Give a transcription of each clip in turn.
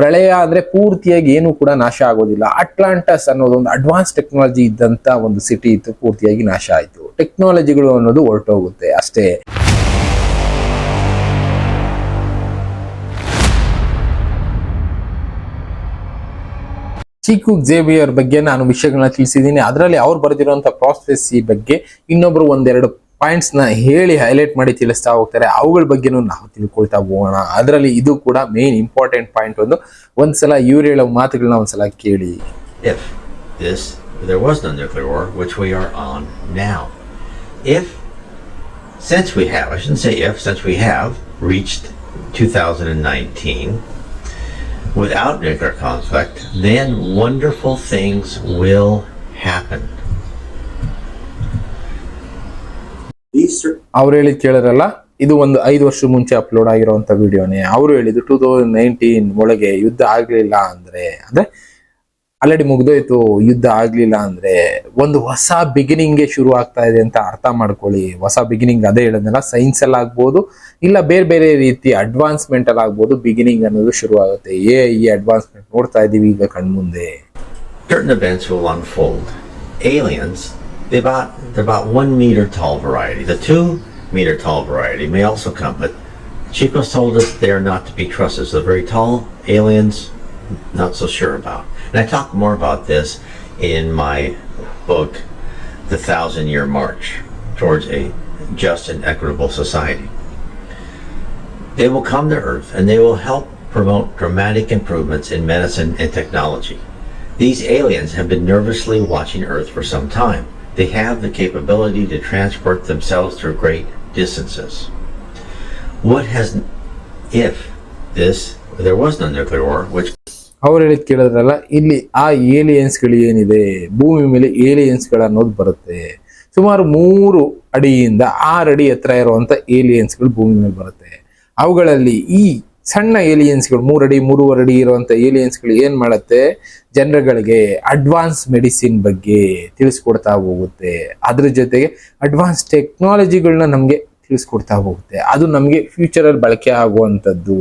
ಪ್ರಳಯ ಅಂದ್ರೆ ಪೂರ್ತಿಯಾಗಿ ಏನು ಕೂಡ ನಾಶ ಆಗೋದಿಲ್ಲ. ಅಟ್ಲಾಂಟಸ್ ಅನ್ನೋದು ಒಂದು ಅಡ್ವಾನ್ಸ್ ಟೆಕ್ನಾಲಜಿ ಇದ್ದಂತ ಒಂದು ಸಿಟಿ ಇತ್ತು, ಪೂರ್ತಿಯಾಗಿ ನಾಶ ಆಯ್ತು. ಟೆಕ್ನಾಲಜಿಗಳು ಅನ್ನೋದು ಹೊರಟೋಗುತ್ತೆ ಅಷ್ಟೇ. ಚೀಕು ಜೇವಿಯರ್ ಬಗ್ಗೆ ನಾನು ವಿಷಯಗಳನ್ನ ತಿಳಿಸಿದ್ದೀನಿ. ಅದರಲ್ಲಿ ಅವ್ರು ಬರೆದಿರುವಂತಹ ಪ್ರಾಸ್ಪೆಸಿ ಬಗ್ಗೆ ಇನ್ನೊಬ್ರು ಒಂದೆರಡು ಪಾಯಿಂಟ್ಸ್ನ ಹೇಳಿ ಹೈಲೈಟ್ ಮಾಡಿ ತಿಳಿಸ್ತಾ ಹೋಗ್ತಾರೆ ಅವುಗಳ ಬಗ್ಗೆನೂ ನಾವು ತಿಳ್ಕೊಳ್ತಾ ಹೋಗೋಣ ಅದರಲ್ಲಿ ಇದು ಕೂಡ ಮೇನ್ ಇಂಪಾರ್ಟೆಂಟ್ ಪಾಯಿಂಟ್ ಒಂದು ಒಂದ್ಸಲ ಇವ್ರು ಹೇಳೋ ಮಾತುಗಳನ್ನ ಒಂದ್ಸಲ ಕೇಳಿ if this there was no nuclear war, which we are on now. If since we have, I shouldn't say if, since we have reached 2019 without nuclear conflict, then wonderful things will happen. ಅವ್ರು ಹೇಳಿದ್ ಕೇಳಿರಲ್ಲ ಇದು ಒಂದು ಐದು ವರ್ಷ ಮುಂಚೆ upload ಆಗಿರುವಂತ ವಿಡಿಯೋನೇ ಅವರು ಹೇಳಿದ್ರು ಟೂ ತೌಸಂಡ್ ನೈನ್ಟೀನ್ ಒಳಗೆ ಯುದ್ಧ ಆಗ್ಲಿಲ್ಲ ಅಂದ್ರೆ ಅಂದ್ರೆ ಆಲ್ರೆಡಿ ಮುಗ್ದೋಯ್ತು ಯುದ್ಧ ಆಗ್ಲಿಲ್ಲ ಅಂದ್ರೆ ಒಂದು ಹೊಸ ಬಿಗಿನಿಂಗ್ ಶುರು ಆಗ್ತಾ ಇದೆ ಅಂತ ಅರ್ಥ ಮಾಡ್ಕೊಳ್ಳಿ. ಹೊಸ ಬಿಗಿನಿಂಗ್ ಅದೇ ಹೇಳೋದಲ್ಲ ಸೈನ್ಸ್ ಅಲ್ಲಿ ಆಗ್ಬೋದು ಇಲ್ಲ ಬೇರೆ ಬೇರೆ ರೀತಿ ಅಡ್ವಾನ್ಸ್ಮೆಂಟ್ ಅಲ್ಲಿ ಆಗ್ಬೋದು ಬಿಗಿನಿಂಗ್ ಅನ್ನೋದು ಶುರು ಆಗುತ್ತೆ. ಏ ಈ ಅಡ್ವಾನ್ಸ್ಮೆಂಟ್ ನೋಡ್ತಾ ಇದೀವಿ ಈಗ ಕಣ್ಮುಂದೆ. They about they're about one meter tall variety. The two meter tall variety may also come, but Chico's told us they are not to be trusted. So the very tall aliens, not so sure about. And I talk more about this in my book, The Thousand Year March Towards a Just and Equitable Society. They will come to Earth and they will help promote dramatic improvements in medicine and technology. These aliens have been nervously watching Earth for some time. They have the capability to transport themselves through great distances. What has, if this, there was no nuclear war, which ಅವ್ರು ಹೇಳಿದ್ ಕೇಳಿದ್ರಲ್ಲ ಇಲ್ಲಿ ಆ ಏಲಿಯನ್ಸ್ಗಳು ಏನಿದೆ ಭೂಮಿ ಮೇಲೆ ಏಲಿಯನ್ಸ್ಗಳು ಅನ್ನೋದು ಬರುತ್ತೆ ಸುಮಾರು ಮೂರು ಅಡಿಯಿಂದ ಆರು ಅಡಿ ಎತ್ತರ ಇರುವಂತ ಏಲಿಯನ್ಸ್ಗಳು ಭೂಮಿ ಮೇಲೆ ಬರುತ್ತೆ ಅವುಗಳಲ್ಲಿ ಈ ಸಣ್ಣ ಏಲಿಯನ್ಸ್ಗಳು, ಮೂರಡಿ ಮೂರುವರೆ ಅಡಿ ಇರುವಂತ ಏಲಿಯನ್ಸ್ಗಳು ಏನ್ ಮಾಡುತ್ತೆ? ಜನರುಗಳಿಗೆ ಅಡ್ವಾನ್ಸ್ ಮೆಡಿಸಿನ್ ಬಗ್ಗೆ ತಿಳಿಸ್ಕೊಡ್ತಾ ಹೋಗುತ್ತೆ. ಅದ್ರ ಜೊತೆಗೆ ಅಡ್ವಾನ್ಸ್ ಟೆಕ್ನಾಲಜಿಗಳನ್ನ ನಮ್ಗೆ ತಿಳಿಸ್ಕೊಡ್ತಾ ಹೋಗುತ್ತೆ. ಅದು ನಮಗೆ ಫ್ಯೂಚರ್ ಅಲ್ಲಿ ಬಳಕೆ ಆಗುವಂತದ್ದು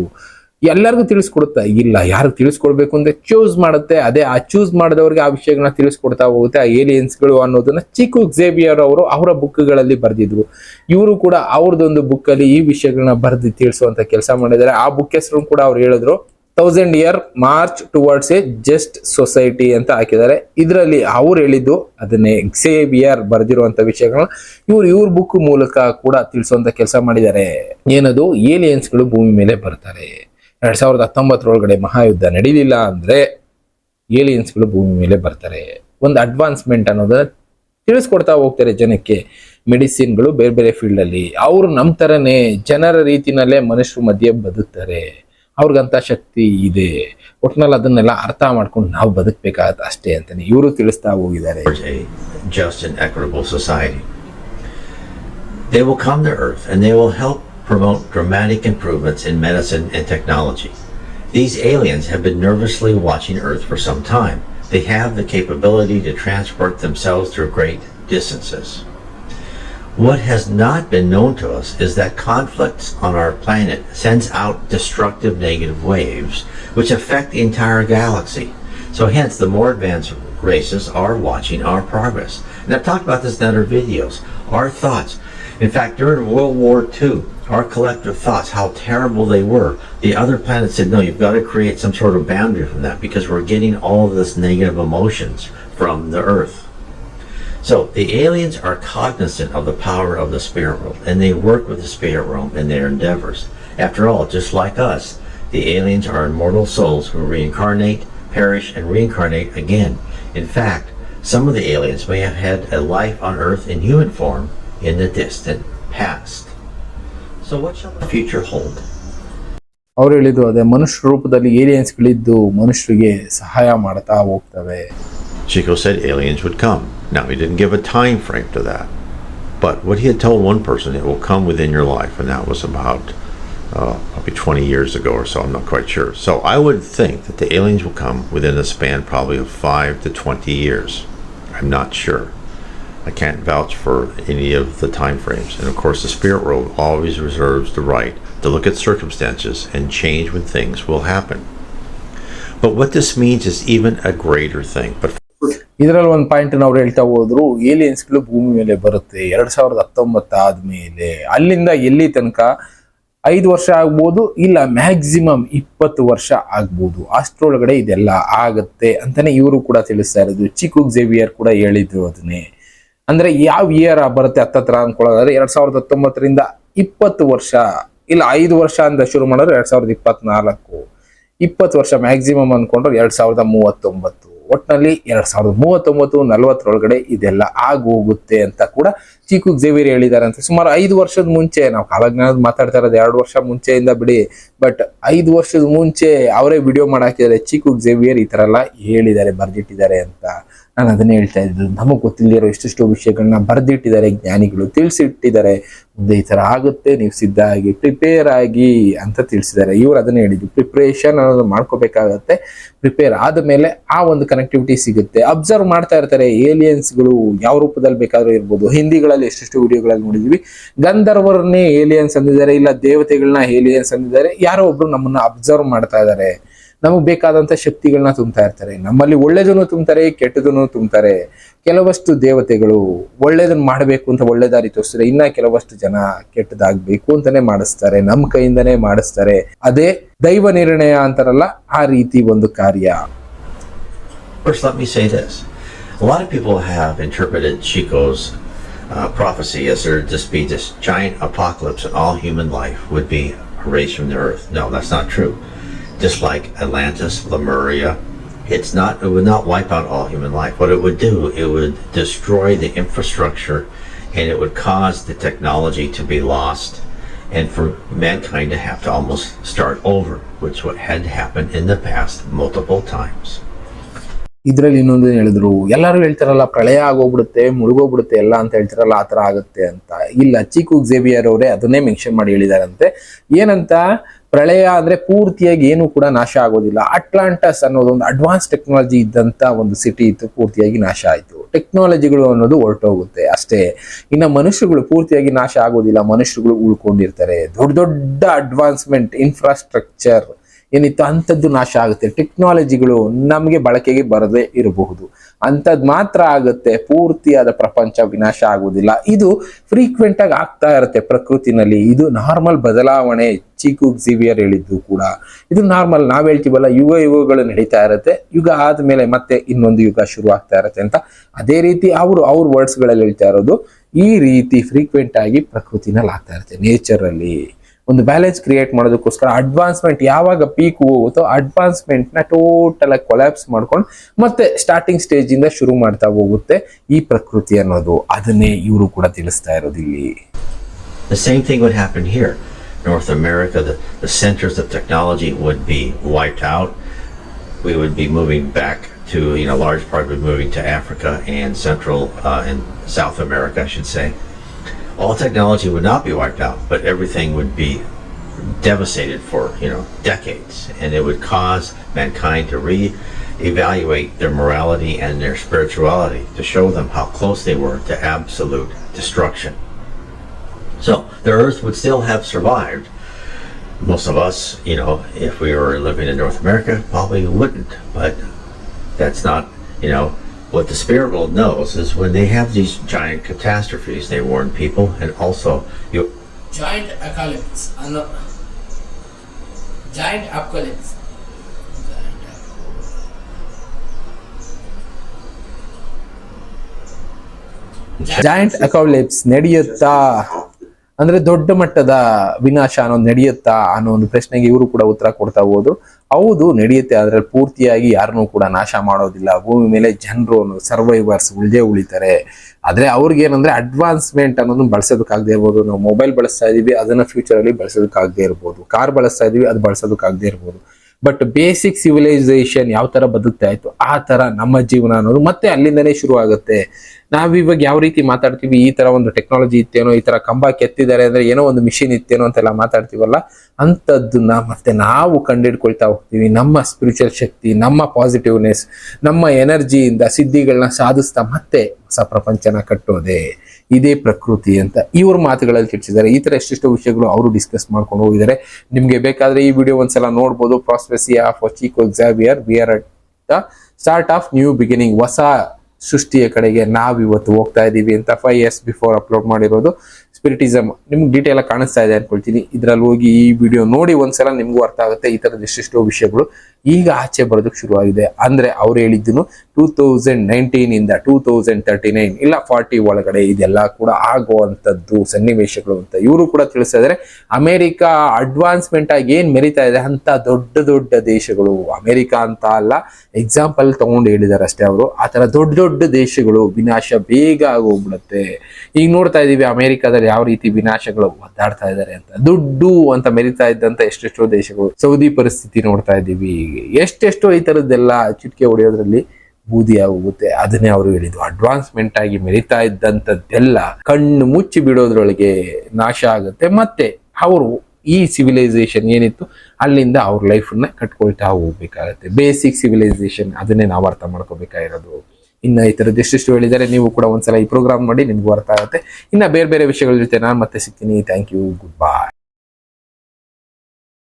ಎಲ್ಲರಿಗೂ ತಿಳಿಸ್ಕೊಡುತ್ತಾ? ಇಲ್ಲ, ಯಾರು ತಿಳಿಸ್ಕೊಡ್ಬೇಕು ಅಂದ್ರೆ ಚೂಸ್ ಮಾಡುತ್ತೆ. ಅದೇ ಆ ಚೂಸ್ ಮಾಡಿದವರಿಗೆ ಆ ವಿಷಯಗಳನ್ನ ತಿಳಿಸ್ಕೊಡ್ತಾ ಹೋಗುತ್ತೆ. ಆ ಏಲಿಯನ್ಸ್ಗಳು ಅನ್ನೋದನ್ನ ಚಿಕ್ಕು ಝೇಬಿಯರ್ ಅವರು ಅವರ ಬುಕ್ಗಳಲ್ಲಿ ಬರೆದಿದ್ರು. ಇವರು ಕೂಡ ಅವ್ರದ್ದೊಂದು ಬುಕ್ಕಲ್ಲಿ ಈ ವಿಷಯಗಳನ್ನ ಬರೆದು ತಿಳಿಸುವಂತ ಕೆಲಸ ಮಾಡಿದ್ದಾರೆ. ಆ ಬುಕ್ ಹೆಸರು ಕೂಡ ಅವ್ರು ಹೇಳಿದ್ರು. Thousand year March towards a just society ಅಂತ ಹಾಕಿದ್ದಾರೆ. ಇದರಲ್ಲಿ ಅವ್ರು ಹೇಳಿದ್ದು ಅದನ್ನೇ ಎಕ್ಸೇವಿಯರ್ ಬರೆದಿರುವಂತ ವಿಷಯಗಳನ್ನ ಇವ್ರು ಇವ್ರ ಬುಕ್ ಮೂಲಕ ಕೂಡ ತಿಳಿಸುವಂತ ಕೆಲಸ ಮಾಡಿದ್ದಾರೆ. ಏನದು? ಏಲಿಯನ್ಸ್ಗಳು ಭೂಮಿ ಮೇಲೆ ಬರ್ತಾರೆ. ಎರಡ್ ಸಾವಿರದ ಹತ್ತೊಂಬತ್ತರೊಳಗಡೆ ಮಹಾಯುದ್ಧ ನಡೀಲಿಲ್ಲ ಅಂದ್ರೆ ಏಲಿಯನ್ಸ್ಗಳು ಭೂಮಿ ಮೇಲೆ ಬರ್ತಾರೆ. ಒಂದು ಅಡ್ವಾನ್ಸ್ಮೆಂಟ್ ಅನ್ನೋದನ್ನ ತಿಳಿಸ್ಕೊಡ್ತಾ ಹೋಗ್ತಾರೆ ಜನಕ್ಕೆ. ಮೆಡಿಸಿನ್ಗಳು ಬೇರೆ ಬೇರೆ ಫೀಲ್ಡ್ ಅಲ್ಲಿ. ಅವರು ನಮ್ಮ ತರನೇ ಜನರ ರೀತಿನಲ್ಲೇ ಮನುಷ್ಯರು ಮಧ್ಯೆ ಬದುಕ್ತಾರೆ. ಅವ್ರಿಗಂತ ಶಕ್ತಿ ಇದೆ. ಒಟ್ನಲ್ಲಿ ಅದನ್ನೆಲ್ಲ ಅರ್ಥ ಮಾಡ್ಕೊಂಡು ನಾವು ಬದುಕಬೇಕಾಗತ್ತೆ ಅಷ್ಟೇ ಅಂತಾನೆ ಇವರು ತಿಳಿಸ್ತಾ ಹೋಗಿದ್ದಾರೆ. They will come to Earth and they will help promote dramatic improvements in medicine and technology. These aliens have been nervously watching Earth for some time. They have the capability to transport themselves through great distances. What has not been known to us is that conflicts on our planet sends out destructive negative waves which affect the entire galaxy. So hence the more advanced races are watching our progress. And I've talked about this in other videos. Our thoughts. In fact, during World War II, our collective thoughts, how terrible they were, the other planets said, no, you've got to create some sort of boundary from that because we're getting all of this negative emotions from the Earth. So the aliens are cognizant of the power of the spirit world, and they work with the spirit realm in their endeavors. After all, just like us, the aliens are immortal souls who reincarnate, perish, and reincarnate again. In fact, some of the aliens may have had a life on Earth in human form in the distant past. So what shall the future hold? ಅವ್ರು ಹೇಳಿದ್ದು ಅದೇ ಮನುಷ್ಯ ರೂಪದಲ್ಲಿ ಏಲಿಯನ್ಸ್ಗಳಿದ್ದು ಮನುಷ್ಯರಿಗೆ ಸಹಾಯ ಮಾಡ್ತಾ ಹೋಗ್ತವೆ Chico said aliens would come. Now, he didn't give a time frame to that. But what he had told one person, it will come within your life, and that was about uh, probably 20 years ago or so. I'm not quite sure. So I would think that the aliens will come within a span probably of 5 to 20 years. I'm not sure. I can't vouch for any of the time frames. And of course, the spirit world always reserves the right to look at circumstances and change when things will happen. But what this means is even a greater thing. But ಇದರಲ್ಲಿ ಒಂದು point ಅವ್ರು ಹೇಳ್ತಾ ಹೋದ್ರು ಏಲಿಯನ್ಸ್ಗಳು ಭೂಮಿ ಮೇಲೆ ಬರುತ್ತೆ ಎರಡ್ ಸಾವಿರದ ಹತ್ತೊಂಬತ್ತು ಆದ್ಮೇಲೆ ಅಲ್ಲಿಂದ ಎಲ್ಲಿ ತನಕ ಐದು ವರ್ಷ ಆಗ್ಬೋದು ಇಲ್ಲ ಮ್ಯಾಕ್ಸಿಮಮ್ ಇಪ್ಪತ್ತು ವರ್ಷ ಆಗ್ಬೋದು ಅಷ್ಟರೊಳಗಡೆ ಇದೆಲ್ಲ ಆಗತ್ತೆ ಅಂತಾನೆ ಇವರು ಕೂಡ ತಿಳಿಸ್ತಾ ಇರೋದು ಚಿಕ್ಕು ಜೇವಿಯರ್ ಕೂಡ ಹೇಳಿದ್ರು ಅದನ್ನೇ ಅಂದ್ರೆ ಯಾವ ಇಯರ್ ಬರುತ್ತೆ ಹತ್ತತ್ರ ಅನ್ಕೊಳ್ಳೋದಾದ್ರೆ ಎರಡ್ ಸಾವಿರದ ಹತ್ತೊಂಬತ್ತರಿಂದ ಇಪ್ಪತ್ತು ವರ್ಷ, ಇಲ್ಲ ಐದು ವರ್ಷ ಅಂತ ಶುರು ಮಾಡಿದ್ರೆ ಎರಡ್ ಸಾವಿರದ ಇಪ್ಪತ್ನಾಲ್ಕು. ಇಪ್ಪತ್ತು ವರ್ಷ ಮ್ಯಾಕ್ಸಿಮಮ್ ಅನ್ಕೊಂಡ್ರೆ ಎರಡ್ ಸಾವಿರದ ಮೂವತ್ತೊಂಬತ್ತು. ಒಟ್ನಲ್ಲಿ ಎರಡ್ ಸಾವಿರದ ಮೂವತ್ತೊಂಬತ್ತು ನಲ್ವತ್ತರೊಳಗಡೆ ಇದೆಲ್ಲ ಆಗೋಗುತ್ತೆ ಅಂತ ಕೂಡ ಚಿಕ್ಕು ಜೇವಿಯರ್ ಹೇಳಿದ್ದಾರೆ ಅಂತ. ಸುಮಾರು ಐದು ವರ್ಷದ ಮುಂಚೆ, ನಾವು ಕಾಲಜ್ಞಾನದ ಮಾತಾಡ್ತಾ ಇರೋದು ಎರಡು ವರ್ಷ ಮುಂಚೆಯಿಂದ ಬಿಡಿ, ಬಟ್ ಐದು ವರ್ಷದ ಮುಂಚೆ ಅವರೇ ವಿಡಿಯೋ ಮಾಡಾಕಿದ್ದಾರೆ ಚೀಕು ಜೇವಿಯರ್ ಈ ತರ ಎಲ್ಲ ಹೇಳಿದ್ದಾರೆ, ಬರ್ದಿಟ್ಟಿದ್ದಾರೆ ಅಂತ. ನಾನು ಅದನ್ನೇ ಹೇಳ್ತಾ ಇದ್ದು, ನಮಗೆ ಗೊತ್ತಿಲ್ಲದಿರೋ ಎಷ್ಟೆಷ್ಟೋ ವಿಷಯಗಳನ್ನ ಬರೆದಿಟ್ಟಿದ್ದಾರೆ, ಜ್ಞಾನಿಗಳು ತಿಳಿಸಿಟ್ಟಿದ್ದಾರೆ. ಮುಂದೆ ಈ ಥರ ಆಗುತ್ತೆ, ನೀವು ಸಿದ್ಧ ಆಗಿ ಪ್ರಿಪೇರ್ ಆಗಿ ಅಂತ ತಿಳಿಸಿದ್ದಾರೆ. ಇವ್ರು ಅದನ್ನೇ ಹೇಳಿದ್ದು ಪ್ರಿಪ್ರೇಷನ್ ಅನ್ನೋದು ಮಾಡ್ಕೋಬೇಕಾಗತ್ತೆ. ಪ್ರಿಪೇರ್ ಆದ ಮೇಲೆ ಆ ಒಂದು ಕನೆಕ್ಟಿವಿಟಿ ಸಿಗುತ್ತೆ. ಅಬ್ಸರ್ವ್ ಮಾಡ್ತಾ ಇರ್ತಾರೆ ಏಲಿಯನ್ಸ್ಗಳು ಯಾವ ರೂಪದಲ್ಲಿ ಬೇಕಾದರೂ ಇರ್ಬೋದು. ಹಿಂದಿಗಳಲ್ಲಿ ಎಷ್ಟೆಷ್ಟು ವಿಡಿಯೋಗಳಲ್ಲಿ ನೋಡಿದ್ವಿ. ಗಂಧರ್ವರನ್ನೇ ಏಲಿಯನ್ಸ್ ಅಂದಿದ್ದಾರೆ, ಇಲ್ಲ ದೇವತೆಗಳನ್ನ ಏಲಿಯನ್ಸ್ ಅಂದಿದ್ದಾರೆ. ಯಾರೋ ಒಬ್ರು ನಮ್ಮನ್ನ ಅಬ್ಸರ್ವ್ ಮಾಡ್ತಾ ಇದ್ದಾರೆ. ನಮಗೆ ಬೇಕಾದಂಥ ಶಕ್ತಿಗಳನ್ನ ತುಂಬ್ತಾ ಇರ್ತಾರೆ. ನಮ್ಮಲ್ಲಿ ಒಳ್ಳೇದನ್ನು ತುಂಬ್ತಾರೆ ಕೆಟ್ಟದನ್ನು ತುಂಬ್ತಾರೆ. ಕೆಲವಷ್ಟು ದೇವತೆಗಳು ಒಳ್ಳೇದನ್ನು ಮಾಡಬೇಕು ಅಂತ ಒಳ್ಳೇದಾರಿ ತೋರಿಸ್ತಾರೆ ಇನ್ನ ಕೆಲವಷ್ಟು ಜನ ಕೆಟ್ಟದಾಗಬೇಕು ಅಂತಾನೆ ಮಾಡಿಸ್ತಾರೆ. ನಮ್ಮ ಕೈಯಿಂದನೇ ಮಾಡಿಸ್ತಾರೆ. ಅದೇ ದೈವ ನಿರ್ಣಯ ಅಂತಾರಲ್ಲ ಆ ರೀತಿ ಒಂದು ಕಾರ್ಯ. Uh, prophecy as there just be this giant apocalypse and all human life would be erased from the earth. No that's not true. Just like Atlantis, Lemuria, it's not, it would not wipe out all human life. What it would do, it would destroy the infrastructure and it would cause the technology to be lost and for mankind to have to almost start over, which what had happened in the past multiple times. ಇದರಲ್ಲಿ ಇನ್ನೊಂದು ಹೇಳಿದ್ರು ಎಲ್ಲರೂ ಹೇಳ್ತಾರಲ್ಲ ಪ್ರಳಯ ಆಗೋಗ್ಬಿಡುತ್ತೆ ಮುಳುಗೋಗ್ಬಿಡುತ್ತೆ ಎಲ್ಲ ಅಂತ ಹೇಳ್ತಾರಲ್ಲ ಆ ಥರ ಆಗುತ್ತೆ ಅಂತ ಇಲ್ಲ ಚೀಕು ಜೇವಿಯರ್ ಅವರೇ ಅದನ್ನೇ ಮೆನ್ಷನ್ ಮಾಡಿ ಹೇಳಿದಾರಂತೆ ಏನಂತ ಪ್ರಳಯ ಅಂದ್ರೆ ಪೂರ್ತಿಯಾಗಿ ಏನು ಕೂಡ ನಾಶ ಆಗೋದಿಲ್ಲ. ಅಟ್ಲಾಂಟಸ್ ಅನ್ನೋದು ಒಂದು ಅಡ್ವಾನ್ಸ್ ಟೆಕ್ನಾಲಜಿ ಇದ್ದಂತ ಒಂದು ಸಿಟಿ ಇತ್ತು, ಪೂರ್ತಿಯಾಗಿ ನಾಶ ಆಯ್ತು. ಟೆಕ್ನಾಲಜಿಗಳು ಅನ್ನೋದು ಹೊರಟೋಗುತ್ತೆ ಅಷ್ಟೇ. ಇನ್ನು ಮನುಷ್ಯರುಗಳು ಪೂರ್ತಿಯಾಗಿ ನಾಶ ಆಗೋದಿಲ್ಲ, ಮನುಷ್ಯರುಗಳು ಉಳ್ಕೊಂಡಿರ್ತಾರೆ. ದೊಡ್ಡ ದೊಡ್ಡ ಅಡ್ವಾನ್ಸ್ಮೆಂಟ್ ಇನ್ಫ್ರಾಸ್ಟ್ರಕ್ಚರ್ ಏನಿತ್ತು? ಅಂಥದ್ದು ನಾಶ ಆಗುತ್ತೆ. ಟೆಕ್ನಾಲಜಿಗಳು ನಮಗೆ ಬಳಕೆಗೆ ಬರದೇ ಇರಬಹುದು. ಅಂಥದ್ದು ಮಾತ್ರ ಆಗುತ್ತೆ. ಪೂರ್ತಿಯಾದ ಪ್ರಪಂಚ ವಿನಾಶ ಆಗುವುದಿಲ್ಲ. ಇದು ಫ್ರೀಕ್ವೆಂಟ್ ಆಗಿ ಆಗ್ತಾ ಇರುತ್ತೆ ಪ್ರಕೃತಿನಲ್ಲಿ. ಇದು ನಾರ್ಮಲ್ ಬದಲಾವಣೆ. ಚೀಕು ಸಿವಿಯರ್ ಹೇಳಿದ್ದು ಕೂಡ. ಇದು ನಾರ್ಮಲ್ ನಾವ್ ಹೇಳ್ತೀವಲ್ಲ, ಯುಗ ಯುಗಗಳು ನಡೀತಾ ಇರುತ್ತೆ. ಯುಗ ಆದ್ಮೇಲೆ ಮತ್ತೆ ಇನ್ನೊಂದು ಯುಗ ಶುರು ಆಗ್ತಾ ಇರುತ್ತೆ ಅಂತ ಅದೇ ರೀತಿ ಅವರು ಅವ್ರ ವರ್ಡ್ಸ್ಗಳಲ್ಲಿ ಹೇಳ್ತಾ ಇರೋದು. ಈ ರೀತಿ ಫ್ರೀಕ್ವೆಂಟ್ ಆಗಿ ಪ್ರಕೃತಿನಲ್ಲಿ ಆಗ್ತಾ ಇರುತ್ತೆ. ನೇಚರ್ ಅಲ್ಲಿ. ಒಂದು ಬ್ಯಾಲೆನ್ಸ್ ಕ್ರಿಯೇಟ್ ಮಾಡೋದಕ್ಕೋಸ್ಕರ ಅಡ್ವಾನ್ಸ್ಮೆಂಟ್ ಯಾವಾಗ ಪೀಕ್ ಹೋಗುತ್ತೋ ಅಡ್ವಾನ್ಸ್ಮೆಂಟ್ನ ಟೋಟಲ್ ಆಗಿ ಕೊಲ್ಯಾಪ್ಸ್ ಮಾಡ್ಕೊಂಡು ಮತ್ತೆ ಸ್ಟಾರ್ಟಿಂಗ್ ಸ್ಟೇಜ್ ಇಂದ ಶುರು ಮಾಡ್ತಾ ಹೋಗುತ್ತೆ ಈ ಪ್ರಕೃತಿ ಅನ್ನೋದು ಅದನ್ನೇ ಇವರು ಕೂಡ ತಿಳಿಸ್ತಾ ಇರೋದು ಇಲ್ಲಿ The same thing would happen here. North America, the, the centers of technology would be wiped out. We would be moving back to, you know, large part would be moving to Africa and Central uh, and South America, I should say. All technology would not be wiped out, but everything would be devastated for, you know, decades. And it would cause mankind to re-evaluate their morality and their spirituality to show them how close they were to absolute destruction. So the Earth would still have survived. Most of us, you know, if we were living in North America, probably wouldn't. But that's not, you know, what the spirit world knows is when they have these giant catastrophes, they warn people, and also you. Giant apocalypse. Ano, giant apocalypse. Giant giant apocalypse ನಡೆಯುತ್ತಾ ಅಂದ್ರೆ ದೊಡ್ಡ ಮಟ್ಟದ ವಿನಾಶ ಅನ್ನೋದು ನಡೆಯುತ್ತಾ ಅನ್ನೋ ಒಂದು ಪ್ರಶ್ನೆಗೆ ಇವರು ಕೂಡ ಉತ್ತರ ಕೊಡ್ತಾ ಹೋದ್ರು ಹೌದು, ನಡೆಯುತ್ತೆ. ಆದ್ರೆ ಪೂರ್ತಿಯಾಗಿ ಯಾರನ್ನೂ ಕೂಡ ನಾಶ ಮಾಡೋದಿಲ್ಲ. ಭೂಮಿ ಮೇಲೆ ಜನರು ಸರ್ವೈವರ್ಸ್ ಉಳಿದೇ ಉಳಿತಾರೆ. ಆದ್ರೆ ಅವ್ರಿಗೆ ಏನಂದ್ರೆ ಅಡ್ವಾನ್ಸ್ಮೆಂಟ್ ಅನ್ನೋದನ್ನ ಬಳಸೋದಕ್ಕಾಗದೇ ಇರ್ಬೋದು. ನಾವು ಮೊಬೈಲ್ ಬಳಸ್ತಾ ಇದೀವಿ, ಅದನ್ನ ಫ್ಯೂಚರ್ ಅಲ್ಲಿ ಬಳಸೋದಕ್ಕಾಗದೇ ಇರ್ಬೋದು. ಕಾರ್ ಬಳಸ್ತಾ ಇದೀವಿ, ಅದು ಬಳಸೋದಕ್ಕಾಗದೇ ಇರ್ಬೋದು. ಬಟ್ ಬೇಸಿಕ್ ಸಿವಿಲೈಸೇಷನ್ ಯಾವ ತರ ಬದುಕ್ತಾ ಇತ್ತು, ಆ ತರ ನಮ್ಮ ಜೀವನ ಅನ್ನೋದು ಮತ್ತೆ ಅಲ್ಲಿಂದನೇ ಶುರು ಆಗುತ್ತೆ ನಾವ್ ಇವಾಗ ಯಾವ ರೀತಿ ಮಾತಾಡ್ತೀವಿ, ಈ ತರ ಒಂದು ಟೆಕ್ನಾಲಜಿ ಇತ್ತೇನೋ, ಈ ತರ ಕಂಬ ಕೆತ್ತಿದ್ದಾರೆ ಅಂದ್ರೆ ಏನೋ ಒಂದು ಮಿಷಿನ್ ಇತ್ತೇನೋ ಅಂತೆಲ್ಲ ಮಾತಾಡ್ತೀವಲ್ಲ, ಅಂಥದ್ದನ್ನ ಮತ್ತೆ ನಾವು ಕಂಡಿಡ್ಕೊಳ್ತಾ ಹೋಗ್ತೀವಿ. ನಮ್ಮ ಸ್ಪಿರಿಚುವಲ್ ಶಕ್ತಿ, ನಮ್ಮ ಪಾಸಿಟಿವ್ನೆಸ್ ನಮ್ಮ ಎನರ್ಜಿಯಿಂದ ಸಿದ್ಧಿಗಳನ್ನ ಸಾಧಿಸ್ತಾ ಮತ್ತೆ ಹೊಸ ಪ್ರಪಂಚನ ಕಟ್ಟೋದೆ ಇದೇ ಪ್ರಕೃತಿ ಅಂತ ಇವ್ರ ಮಾತುಗಳಲ್ಲಿ ತಿಳಿಸಿದ್ದಾರೆ. ಈ ತರ ಎಷ್ಟೆಷ್ಟು ವಿಷಯಗಳು ಅವರು ಡಿಸ್ಕಸ್ ಮಾಡ್ಕೊಂಡು ಹೋಗಿದ್ದಾರೆ. ನಿಮ್ಗೆ ಬೇಕಾದ್ರೆ ಈ ವಿಡಿಯೋ ಒಂದ್ಸಲ ನೋಡ್ಬೋದು. Prophecy of Chico Xavier we are the start of new beginning ಹೊಸ ಸೃಷ್ಟಿಯ ಕಡೆಗೆ ನಾವು ಇವತ್ತು ಹೋಗ್ತಾ ಇದೀವಿ ಅಂತ ಫೈವ್ ಇಯರ್ಸ್ ಬಿಫೋರ್ ಅಪ್ಲೋಡ್ ಮಾಡಿರೋದು. ಸ್ಪಿರಿಟಿಸಮ್ ನಿಮ್ಗೆ ಡೀಟೇಲ್ ಕಾಣಿಸ್ತಾ ಇದೆ ಅನ್ಕೊಳ್ತೀನಿ. ಇದ್ರಲ್ಲಿ ಹೋಗಿ ಈ ವಿಡಿಯೋ ನೋಡಿ ಒಂದ್ಸಲ ನಿಮ್ಗೂ ಅರ್ಥ ಆಗುತ್ತೆ ಈ ತರದ ಎಷ್ಟೆಷ್ಟೋ ವಿಷಯಗಳು. ಈಗ ಆಚೆ ಬರೋದಕ್ಕೆ ಶುರುವಾಗಿದೆ. ಅಂದ್ರೆ ಅವ್ರು ಹೇಳಿದ್ದು ಟೂ ತೌಸಂಡ್ ನೈನ್ಟೀನ್ ಇಂದ ಟೂ ತೌಸಂಡ್ ತರ್ಟಿ ನೈನ್ ಇಲ್ಲ ಫಾರ್ಟಿ ಒಳಗಡೆ ಇದೆಲ್ಲ ಕೂಡ ಆಗುವಂತದ್ದು ಸನ್ನಿವೇಶಗಳು ಅಂತ ಇವರು ಕೂಡ ತಿಳಿಸ್ತಾ ಇದಾರೆ ಅಮೆರಿಕ ಅಡ್ವಾನ್ಸ್ಮೆಂಟ್ ಆಗಿ ಏನ್ ಮೆರಿತಾ ಇದೆ? ಅಂತ ದೊಡ್ಡ ದೊಡ್ಡ ದೇಶಗಳು. ಅಮೆರಿಕ ಅಂತ ಅಲ್ಲ ಎಕ್ಸಾಂಪಲ್ ತಗೊಂಡು ಹೇಳಿದಾರೆ ಅಷ್ಟೇ ಅವರು. ಆ ತರ ದೊಡ್ಡ ದೊಡ್ಡ ದೇಶಗಳು ವಿನಾಶ ಬೇಗ ಆಗೋಗ್ಬಿಡುತ್ತೆ. ಈಗ ನೋಡ್ತಾ ಇದೀವಿ ಅಮೆರಿಕದಲ್ಲಿ ಯಾವ ರೀತಿ ವಿನಾಶಗಳು ಒದ್ದಾಡ್ತಾ ಇದ್ದಾರೆ ಅಂತ. ದುಡ್ಡು ಅಂತ ಮೆರಿತಾ ಇದ್ದಂತ ಎಷ್ಟೆಷ್ಟೋ ದೇಶಗಳು. ಸೌದಿ ಪರಿಸ್ಥಿತಿ ನೋಡ್ತಾ ಇದ್ದೀವಿ ಎಷ್ಟೆಷ್ಟೋ ಈ ಥರದ್ದೆಲ್ಲ ಚಿಟಿಕೆ ಹೊಡೆಯೋದ್ರಲ್ಲಿ ಬೂದಿ ಆಗೋಗುತ್ತೆ ಅದನ್ನೇ ಅವರು ಹೇಳಿದ್ದು ಅಡ್ವಾನ್ಸ್ಮೆಂಟ್ ಆಗಿ ಮೆರಿತಾ ಇದ್ದಂಥದ್ದೆಲ್ಲ ಕಣ್ಣು ಮುಚ್ಚಿ ಬಿಡೋದ್ರೊಳಗೆ ನಾಶ ಆಗುತ್ತೆ. ಮತ್ತೆ ಅವರು ಈ ಸಿವಿಲೈಸೇಷನ್ ಏನಿತ್ತು, ಅಲ್ಲಿಂದ ಅವ್ರ ಲೈಫನ್ನ ಕಟ್ಕೊಳ್ತಾ ಹೋಗ್ಬೇಕಾಗತ್ತೆ. ಬೇಸಿಕ್ ಸಿವಿಲೈಸೇಷನ್ ಅದನ್ನೇ ನಾವು ಅರ್ಥ ಮಾಡ್ಕೋಬೇಕಾಗಿರೋದು. ಇನ್ನು ಈ ಥರದ್ದು ಎಷ್ಟೆಷ್ಟು ಹೇಳಿದ್ದಾರೆ, ನೀವು ಕೂಡ ಒಂದ್ಸಲ ಈ ಪ್ರೋಗ್ರಾಮ್ ಮಾಡಿ ನಿಮ್ಗೂ ಅರ್ಥ ಆಗುತ್ತೆ. ಇನ್ನು ಬೇರೆ ಬೇರೆ ವಿಷಯಗಳ ಜೊತೆ ನಾನು ಮತ್ತೆ ಸಿಗ್ತೀನಿ. Thank you good bye